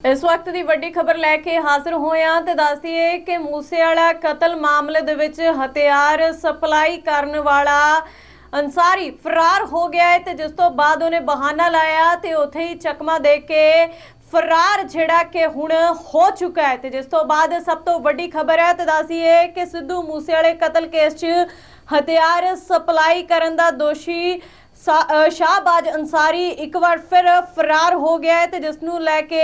ਇਸ ਵਕਤ ਦੀ ਵੱਡੀ ਖਬਰ ਲੈ ਕੇ ਹਾਜ਼ਰ ਹੋਏ ਤੇ ਦੱਸਦੀਏ ਕਿ ਮੂਸੇ ਕਤਲ ਮਾਮਲੇ ਦੇ ਵਿੱਚ ਹਥਿਆਰ ਸਪਲਾਈ ਕਰਨ ਵਾਲਾ ਅਨਸਾਰੀ ਫਰਾਰ ਹੋ ਗਿਆ ਹੈ ਤੇ ਜਿਸ ਤੋਂ ਬਾਅਦ ਉਹਨੇ ਬਹਾਨਾ ਲਾਇਆ ਤੇ ਉੱਥੇ ਹੀ ਚਕਮਾ ਦੇ ਕੇ ਫਰਾਰ ਜਿਹੜਾ ਕਿ ਹੁਣ ਹੋ ਚੁੱਕਾ ਹੈ ਤੇ ਜਿਸ ਤੋਂ ਬਾਅਦ ਸਭ ਤੋਂ ਵੱਡੀ ਖਬਰ ਹੈ ਤੇ ਦੱਸਦੀਏ ਕਿ ਸਿੱਧੂ ਮੂਸੇਵਾਲੇ ਕਤਲ ਕੇਸ 'ਚ ਹਥਿਆਰ ਸਪਲਾਈ ਕਰਨ ਦਾ ਦੋਸ਼ੀ ਸ਼ਾਹਬਾਜ਼ ਅੰਸਾਰੀ ਇੱਕ ਵਾਰ ਫਿਰ ਫਰਾਰ ਹੋ ਗਿਆ ਹੈ ਤੇ ਜਿਸ ਨੂੰ ਲੈ ਕੇ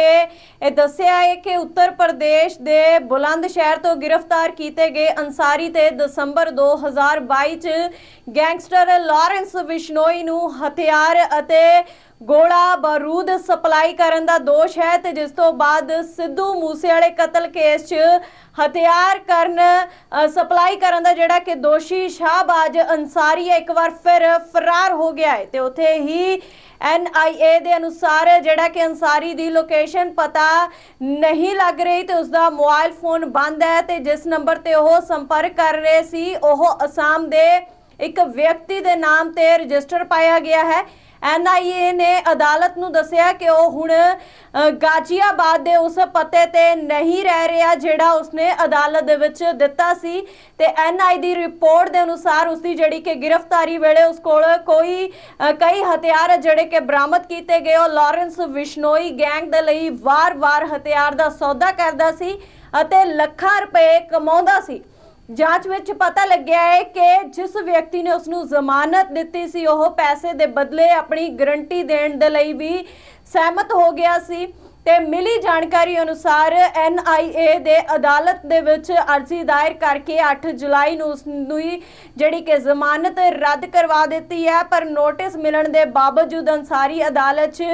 ਇਹ ਦੱਸਿਆ ਹੈ ਕਿ ਉੱਤਰ ਪ੍ਰਦੇਸ਼ ਦੇ ਬੁਲੰਦ ਸ਼ਹਿਰ ਤੋਂ ਗ੍ਰਿਫਤਾਰ ਕੀਤੇ ਗਏ ਅੰਸਾਰੀ ਤੇ ਦਸੰਬਰ 2022 ਚ ਗੈਂਗਸਟਰ ਲਾਰੈਂਸ ਬਿਸ਼ਨੋਈ ਨੂੰ ਹਥਿਆਰ ਅਤੇ ਗੋਲਾ ਬਾਰੂਦ ਸਪਲਾਈ ਕਰਨ ਦਾ ਦੋਸ਼ ਹੈ ਤੇ ਜਿਸ ਤੋਂ ਬਾਅਦ ਸਿੱਧੂ ਮੂਸੇਵਾਲੇ ਕਤਲ ਕੇਸ 'ਚ ਹਥਿਆਰ ਕਰਨ ਸਪਲਾਈ ਕਰਨ ਦਾ ਜਿਹੜਾ ਕਿ ਦੋਸ਼ੀ ਸ਼ਾਹਬਾਜ਼ ਅੰਸਾਰੀ ਹੈ, ਇੱਕ ਵਾਰ ਫਿਰ ਫਰਾਰ ਹੋ ਗਿਆ ਹੈ। ਤੇ ਉੱਥੇ ਹੀ ਐਨਆਈਏ ਦੇ ਅਨੁਸਾਰ ਜਿਹੜਾ ਕਿ ਅੰਸਾਰੀ ਦੀ ਲੋਕੇਸ਼ਨ ਪਤਾ ਨਹੀਂ ਲੱਗ ਰਹੀ ਤੇ ਉਸ ਦਾ ਮੋਬਾਈਲ ਫੋਨ ਬੰਦ ਹੈ ਤੇ ਜਿਸ ਨੰਬਰ ਤੇ ਉਹ ਸੰਪਰਕ ਕਰ ਰਹੇ ਸੀ, ਉਹ ਅਸਾਮ ਦੇ ਇੱਕ ਵਿਅਕਤੀ ਦੇ ਨਾਮ ਤੇ ਰਜਿਸਟਰ ਪਾਇਆ ਗਿਆ ਹੈ। ਐਨਆਈਏ ਨੇ ਅਦਾਲਤ ਨੂੰ ਦੱਸਿਆ ਕਿ ਉਹ ਹੁਣ ਗਾਜ਼ੀਆਬਾਦ ਦੇ ਉਸ ਪਤੇ ਤੇ ਨਹੀਂ ਰਹਿ ਰਿਹਾ ਜਿਹੜਾ ਉਸਨੇ ਅਦਾਲਤ ਦੇ ਵਿੱਚ ਦਿੱਤਾ ਸੀ। ਤੇ ਐਨਆਈ ਦੀ ਰਿਪੋਰਟ ਦੇ ਅਨੁਸਾਰ ਉਸਦੀ ਜਿਹੜੀ ਕਿ ਗ੍ਰਿਫਤਾਰੀ ਵੇਲੇ ਉਸ ਕੋਲ ਕੋਈ ਕਈ ਹਥਿਆਰ ਜਿਹੜੇ ਕਿ ਬਰਾਮਦ ਕੀਤੇ ਗਏ। ਉਹ ਲਾਰੈਂਸ ਵਿਸ਼ਨੋਈ ਗੈਂਗ ਦੇ ਲਈ ਵਾਰ-ਵਾਰ ਹਥਿਆਰ ਦਾ ਸੌਦਾ ਕਰਦਾ ਸੀ ਅਤੇ ਲੱਖਾਂ ਰੁਪਏ ਕਮਾਉਂਦਾ ਸੀ। ਜਾਂਚ ਵਿੱਚ ਪਤਾ ਲੱਗਿਆ ਹੈ ਕਿ ਜਿਸ ਵਿਅਕਤੀ ਨੇ ਉਸ ਨੂੰ ਜ਼ਮਾਨਤ ਦਿੱਤੀ ਸੀ, ਉਹ ਪੈਸੇ ਦੇ ਬਦਲੇ ਆਪਣੀ ਗਰੰਟੀ ਦੇਣ ਦੇ ਲਈ ਵੀ ਸਹਿਮਤ ਹੋ ਗਿਆ ਸੀ। ਤੇ ਮਿਲੀ ਜਾਣਕਾਰੀ ਅਨੁਸਾਰ ਐਨਆਈਏ ਦੇ ਅਦਾਲਤ ਦੇ ਵਿੱਚ ਅਰਜ਼ੀ ਦਾਇਰ ਕਰਕੇ 8 ਜੁਲਾਈ ਨੂੰ ਉਸ ਨੂੰ ਜਿਹੜੀ ਕਿ ਜ਼ਮਾਨਤ ਰੱਦ ਕਰਵਾ ਦਿੱਤੀ ਹੈ, ਪਰ ਨੋਟਿਸ ਮਿਲਣ ਦੇ ਬਾਵਜੂਦ ਅੰਸਾਰੀ ਅਦਾਲਤ 'ਚ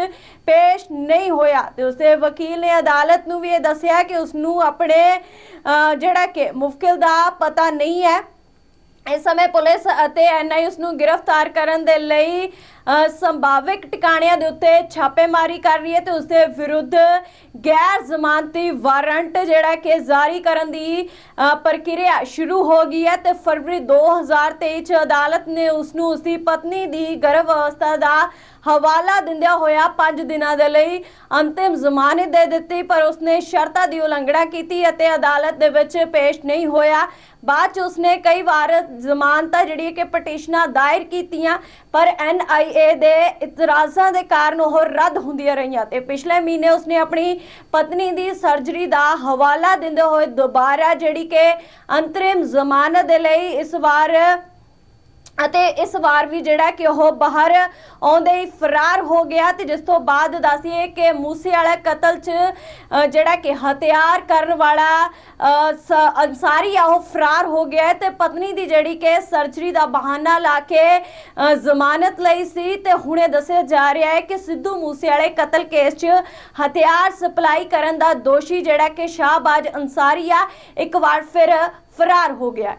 ਪੇਸ਼ ਨਹੀਂ ਹੋਇਆ ਤੇ ਉਸਦੇ ਵਕੀਲ ਨੇ ਅਦਾਲਤ ਨੂੰ ਵੀ ਇਹ ਦੱਸਿਆ ਕਿ ਉਸ ਨੂੰ ਆਪਣੇ ਜਿਹੜਾ ਕਿ ਮੁਫਕਿਲ ਦਾ ਪਤਾ ਨਹੀਂ ਹੈ। ਇਸ ਸਮੇਂ ਪੁਲਿਸ ਅਤੇ ਐਨਆਈ ਉਸ ਨੂੰ ਗ੍ਰਿਫਤਾਰ ਕਰਨ ਦੇ ਲਈ ਸੰਭਾਵਿਕ ਟਿਕਾਣਿਆਂ ਦੇ ਉੱਤੇ ਛਾਪੇਮਾਰੀ ਕਰ ਰਹੀ ਹੈ ਤੇ ਉਸ ਦੇ ਵਿਰੁੱਧ ਗੈਰ ਜ਼ਮਾਨਤੀ ਵਾਰੰਟ ਜਿਹੜਾ ਕਿ ਜਾਰੀ ਕਰਨ ਦੀ ਪ੍ਰਕਿਰਿਆ ਸ਼ੁਰੂ ਹੋ ਗਈ ਹੈ ਤੇ ਫਰਵਰੀ 2023 ਚ ਅਦਾਲਤ ਨੇ ਉਸ ਨੂੰ ਉਸ ਦੀ ਪਤਨੀ ਦੀ ਗਰਭ ਅਵਸਥਾ ਦਾ ਹਵਾਲਾ ਦਿੰਦਿਆਂ ਹੋਇਆ 5 ਦਿਨਾਂ ਦੇ ਲਈ ਅੰਤਿਮ ਜ਼ਮਾਨਤ ਦੇ ਦਿੱਤੀ, ਪਰ ਉਸਨੇ ਸ਼ਰਤਾਂ ਦੀ ਉਲੰਘਣਾ ਕੀਤੀ ਅਤੇ ਅਦਾਲਤ ਦੇ ਵਿੱਚ ਪੇਸ਼ ਨਹੀਂ ਹੋਇਆ। ਬਾਅਦ ਚ ਉਸਨੇ ਕਈ ਵਾਰ ਜ਼ਮਾਨਤਾਂ ਜਿਹੜੀ ਕਿ ਪਟੀਸ਼ਨਾਂ ਦਾਇਰ ਕੀਤੀਆਂ, ਪਰ ਐਨਆਈਏ ਦੇ ਇਤਰਾਜ਼ਾਂ ਦੇ ਕਾਰਨ ਉਹ ਰੱਦ ਹੁੰਦੀਆਂ ਰਹੀਆਂ ਤੇ ਪਿਛਲੇ ਮਹੀਨੇ ਉਸਨੇ ਆਪਣੀ ਪਤਨੀ ਦੀ ਸਰਜਰੀ ਦਾ ਹਵਾਲਾ ਦਿੰਦੇ ਹੋਏ ਦੁਬਾਰਾ ਜਿਹੜੀ ਕਿ ਅੰਤਰਿਮ ਜ਼ਮਾਨਤ ਦੇ ਲਈ ਇਸ ਵਾਰ ਅਤੇ ਇਸ ਵਾਰ ਵੀ ਜਿਹੜਾ ਕਿ ਉਹ ਬਾਹਰ ਆਉਂਦੇ ਹੀ ਫਰਾਰ ਹੋ ਗਿਆ ਤੇ ਜਿਸ ਤੋਂ ਬਾਅਦ ਦੱਸੀਏ ਕਿ ਮੂਸੇ ਵਾਲਾ ਕਤਲ 'ਚ ਜਿਹੜਾ ਕਿ ਹਥਿਆਰ ਕਰਨ ਵਾਲਾ ਸ- ਅਨਸਾਰੀ ਆ, ਉਹ ਫਰਾਰ ਹੋ ਗਿਆ ਹੈ ਤੇ ਪਤਨੀ ਦੀ ਜਿਹੜੀ ਕਿ ਸਰਜਰੀ ਦਾ ਬਹਾਨਾ ਲਾ ਕੇ ਜ਼ਮਾਨਤ ਲਈ ਸੀ ਤੇ ਹੁਣੇ ਦੱਸਿਆ ਜਾ ਰਿਹਾ ਹੈ ਕਿ ਸਿੱਧੂ ਮੂਸੇ ਵਾਲੇ ਕਤਲ ਕੇਸ 'ਚ ਹਥਿਆਰ ਸਪਲਾਈ ਕਰਨ ਦਾ ਦੋਸ਼ੀ ਜਿਹੜਾ ਕਿ ਸ਼ਾਹਬਾਜ਼ ਅਨਸਾਰੀ ਆ, ਇੱਕ ਵਾਰ ਫਿਰ ਫਰਾਰ ਹੋ ਗਿਆ